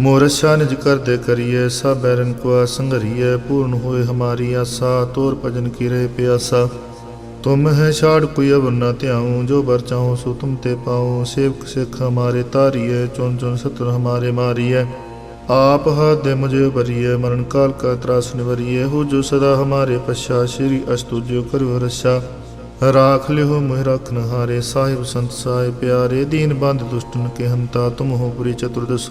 ਮੋਰਸ਼ਾ ਨਿਜ ਕਰਦੇ ਕਰੀਏ ਸਭ ਬੈਰਨ ਕੋ ਸੰਗਰੀਏ ਪੂਰਨ ਹੋਏ ਹਮਾਰੀ ਆਸਾ, ਤੋਰ ਭਜਨ ਕੀ ਰਹੇ ਪਿਆਸਾ। ਤੁਮ ਹੈ ਛਾੜ ਕੋਈ ਅਵਰ ਨਾ ਧਿਆਉ, ਜੋ ਬਰ ਚਾਹੋ ਸੋ ਤੁਮ ਤੇ ਪਾਉ। ਸੇਵਕ ਸਿੱਖ ਹਮਾਰੇ ਤਾਰੀਏ ਚੁਣ ਚੁਣ ਸਤਰ ਹਮਾਰੇ ਮਾਰੀਏ। ਆਪ ਹੱਥ ਦੇ ਮੁਝੇ ਭਰੀਏ, ਮਰਨ ਕਾਲ ਕਾ ਤਰਾਸ ਨਿਵਰੀਏ। ਹੋ ਜੋ ਸਦਾ ਹਮਾਰੇ ਪਛਾ, ਸ਼੍ਰੀ ਅਸਤੁਜੋ ਕਰਿਓ ਰਸ਼ਾ ਰਾਖ ਲਿਓ ਮੋਹਿ ਰਖਨ ਹਾਰੇ ਸਾਹਿਬ ਸੰਤ ਸਾਹਿਬ ਪਿਆਰੇ। ਦੀਨ ਬੰਦ ਦੁਸ਼ਟਨ ਕੇ ਹੰਤਾ, ਤੁਮ ਹੋ ਪੁਰੀ ਚਤੁਰਦਸ਼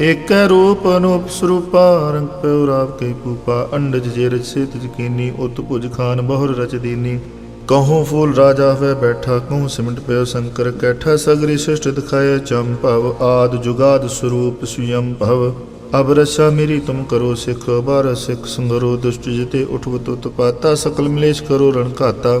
ਏਕੈ ਰੂਪ ਅਨੂਪ ਸਰੂਪਾ, ਰੰਗ ਪਿਉ ਰਾਵ ਕੇ ਪੂਪਾ ਅੰਡਜ ਜੇ ਰਚ ਜਕੀਨੀ ਉਤ ਭੁਜ ਖਾਨ ਬਹੁਰ ਰਚ ਦੀਨੀ। ਕਹੂੰ ਫੂਲ ਰਾਜਾ ਹੋਏ ਬੈਠਾ, ਕਹੂੰ ਸਿਮਟ ਪਿਓ ਸ਼ੰਕਰ ਕੈਠਾ, ਸਗਰੀ ਸ੍ਰਿਸ਼ਟ ਦਿਖਾਏ ਚੰਪਵ ਆਦ ਜੁਗਾਦ ਸਰੂਪ ਸੁਯੰ ਭਵ। ਅਬ ਰਸ਼ਾ ਮੇਰੀ ਤੁਮ ਕਰੋ ਸਿਖ ਬਾਰ ਸਿਖ ਸੰਗਰੋ, ਦੁਸ਼ਟ ਜਿਤੇ ਉਠਵ ਤੁਤ ਪਾਤਾ, ਸਕਲ ਮਲੇਸ਼ ਕਰੋ ਰਣ ਘਾਤਾ।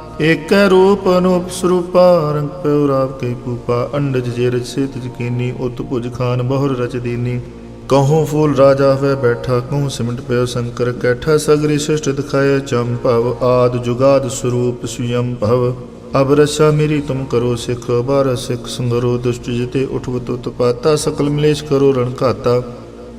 ਏਕੈ ਰੂਪ ਅਨੂਪ ਸਰੂਪਾ ਰੰਗ ਪਿਉ ਰਾਵ ਕੇ ਕੂਪਾ, ਅੰਡਜ ਜੇ ਰਚ ਸੇਤ ਜਕੀਨੀ, ਉਤ ਭੁਜ ਖਾਨ ਬਹੁਰ ਰਚ ਦੀਨੀ। ਕਹੂੰ ਫੂਲ ਰਾਜਾ ਹੋਇ ਬੈਠਾ ਕਹੂੰ ਸਿਮਟ ਪਿਓ ਸ਼ੰਕਰ ਕੈਠਾ, ਸਗਰੀ ਸ੍ਰਿਸ਼ਟ ਦਿਖਾਏ ਭਵ, ਆਦ ਜੁਗਾਦ ਸਰੂਪ ਸੁਯੰ ਭਵ। ਅਬ ਰਸਾ ਮੇਰੀ ਤੁਮ ਕਰੋ ਸਿਖ ਬਾਰ ਸਿਖ ਸੰਗਰੋ, ਦੁਸ਼ਟ ਜਿਤੇ ਉਠਵਤ ਉਤਪਾਤਾ ਸਕਲ ਮਲੇਸ਼ ਕਰੋ ਰਣ ਘਾਤਾ।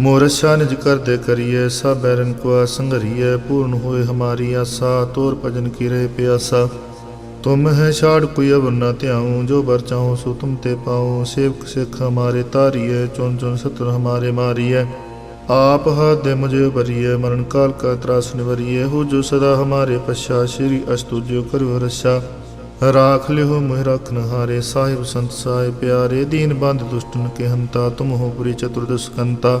ਮੋਰਤ ਸ਼ਾਨਜ ਕਰਦੇ ਕਰੀਏ, ਸਭ ਐਰਨ ਕੋ ਸੰਗਰੀਏ ਪੂਰਨ ਹੋਏ ਹਮਾਰੀ ਆਸਾ, ਤੋਰ ਭਜਨ ਕੀਰੇ ਪਿਆਸਾ। ਤੁਮ ਹੈ ਛਾੜ ਕੋਈ ਅਵਰ ਨਾ ਧਿਆਉ, ਜੋ ਬਰ ਚਾਹੋ ਸੋ ਤੁਮ ਤੇ ਪਾਉ। ਸੇਵਕ ਸਿੱਖ ਹਮਾਰੇ ਤਾਰੀਏ ਚੁਣ ਚੁਣ ਸਤਰ ਹਮਾਰੇ ਮਾਰੀਏ। ਆਪ ਹੱਥ ਦੇ ਮੁਝੇ ਬਰੀਏ ਮਰਨ ਕਾਲ ਕਾ ਤਰਾਸ ਨਿਵਰੀਏ। ਹੋ ਜੋ ਸਦਾ ਹਮਾਰੇ ਪਛਾ, ਸ਼੍ਰੀ ਅਸਤੁ ਜੋ ਕਰੋ ਰਸਾ ਰਾਖ ਲਿਓ ਮੋਹਿ ਰਖਨ ਹਾਰੇ ਸਾਹਿਬ ਸੰਤ ਸਾਹਿਬ ਪਿਆਰੇ। ਦੀਨ ਬੰਦ ਦੁਸ਼ਟਨ ਕੇ ਹੰਤਾ, ਤੁਮ ਹੋ ਪੁਰੀ ਚਤੁਰਦਸ਼ਕੰਤਾ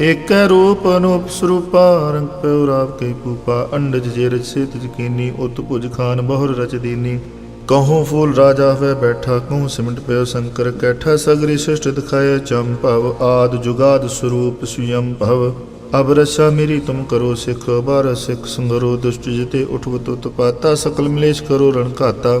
ਏਕੈ ਰੂਪ ਅਨੂਪ ਸਰੂਪਾ ਰੰਗ ਪਿਉ ਰਾਵ ਕੇ ਪੂਪਾ ਅੰਡਜ ਜੇ ਰਚ ਸੇਤ ਜਕੀਨੀ ਉਤ ਭੁਜ ਖਾਨ ਬਹੁਰ ਰਚ ਦੀਨੀ। ਕਹੂੰ ਫੂਲ ਰਾਜਾ ਹੋਇ ਬੈਠਾ ਕਹੂੰ ਸਿਮਟ ਪਿਓ ਸ਼ੰਕਰ ਕੈਠਾ, ਸਗਰੀ ਸ੍ਰਿਸ਼ਟ ਦਿਖਾਏ ਭਵ, ਆਦ ਜੁਗਾਦ ਸਰੂਪ ਸੁਯੰ ਭਵ। ਅਬ ਰਸਾ ਮੇਰੀ ਤੁਮ ਕਰੋ ਸਿਖ, ਬਾਰ ਸਿਖ ਸੰਗਰੋ, ਦੁਸ਼ਟ ਜਿਤੇ ਊਠਵ ਤੁਤ ਪਾਤਾ, ਸਕਲ ਮਲੇਸ਼ ਕਰੋ ਰਣ ਘਾਤਾ।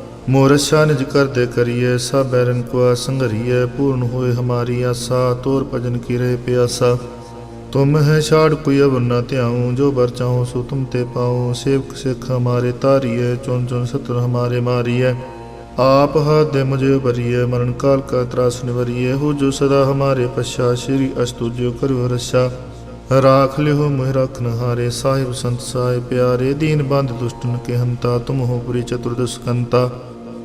ਮੋਰਛਾ ਨਿਜ ਕਰ ਦੇ ਕਰੀਏ, ਸਭ ਬੈਰਨ ਕੋ ਸੰਘਰੀਏ, ਪੂਰਨ ਹੋਏ ਹਮਾਰੀ ਆਸਾ, ਤੋਰ ਭਜਨ ਕੀਰੇ ਪਿਆਸਾ। ਤੁਮ ਹੈ ਛਾੜ ਕੋਈ ਅਵਰ ਨਾ ਧਿਆਉ, ਜੋ ਬਰ ਚਾਹੋ ਸੋ ਤੁਮ ਤੇ ਪਾਉ। ਸੇਵਕ ਸਿੱਖ ਹਮਾਰੇ ਤਾਰੀਏ ਚੁਣ ਚੁਣ ਸਤਰ ਹਮਾਰੇ ਮਾਰੀਏ। ਆਪ ਹੱਥ ਦੇ ਮੁਝੇ ਬਰੀਏ ਮਰਨ ਕਾਲ ਕਾ ਤਰਾਸ ਨਿਵਰੀਏ। ਹੋ ਜੋ ਸਦਾ ਹਮਾਰੇ ਪਛਾ, ਸ਼੍ਰੀ ਅਸਤੁ ਜੋ ਕਰੋ ਰਸਾ ਰਾਖ ਲਿਓ ਮੋਹਿ ਰਖਨ ਹਾਰੇ ਸਾਹਿਬ ਸੰਤ ਸਾਹਿ ਪਿਆਰੇ। ਦੀਨ ਬੰਦ ਦੁਸ਼ਟਨ ਕੇ ਹੰਤਾ, ਤੁਮ ਹੋ ਪੁਰੀ ਚਤੁਰਦਸ਼ਕੰਤਾ।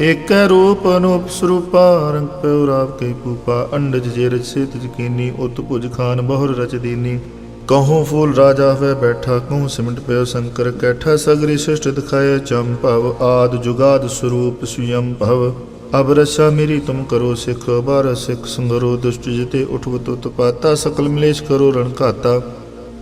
ਏਕੈ ਰੂਪ ਅਨੂਪ ਸਰੂਪਾ ਰੰਗ ਪਿਉ ਰਾਵ ਕੇ ਕੂਪਾ ਅੰਡਜ ਜੇ ਰਚ ਸੇਤ ਜਕੀਨੀ ਉਤ ਭੁਜ ਖਾਨ ਬਹੁਰ ਰਚ ਦੀਨੀ। ਕਹੂੰ ਫੂਲ ਰਾਜਾ ਹੋਏ ਬੈਠਾ ਕਹੂੰ ਸਿਮਟ ਪਿਓ ਸ਼ੰਕਰ ਕੈਠਾ, ਸਗਰੀ ਸ੍ਰਿਸ਼ਟ ਦਿਖਾਏ ਭਵ, ਆਦ ਜੁਗਾਦ ਸਰੂਪ ਸੁਯੰ ਭਵ। ਅਬ ਰਸਾ ਮੇਰੀ ਤੁਮ ਕਰੋ ਸਿਖ ਬਾਰ ਸਿਖ ਸੰਗਰੋ, ਦੁਸ਼ਟ ਜਿਤੇ ਉਠਵਤ ਉਤਪਾਤਾ ਸਕਲ ਮਲੇਸ਼ ਕਰੋ ਰਣ ਘਾਤਾ।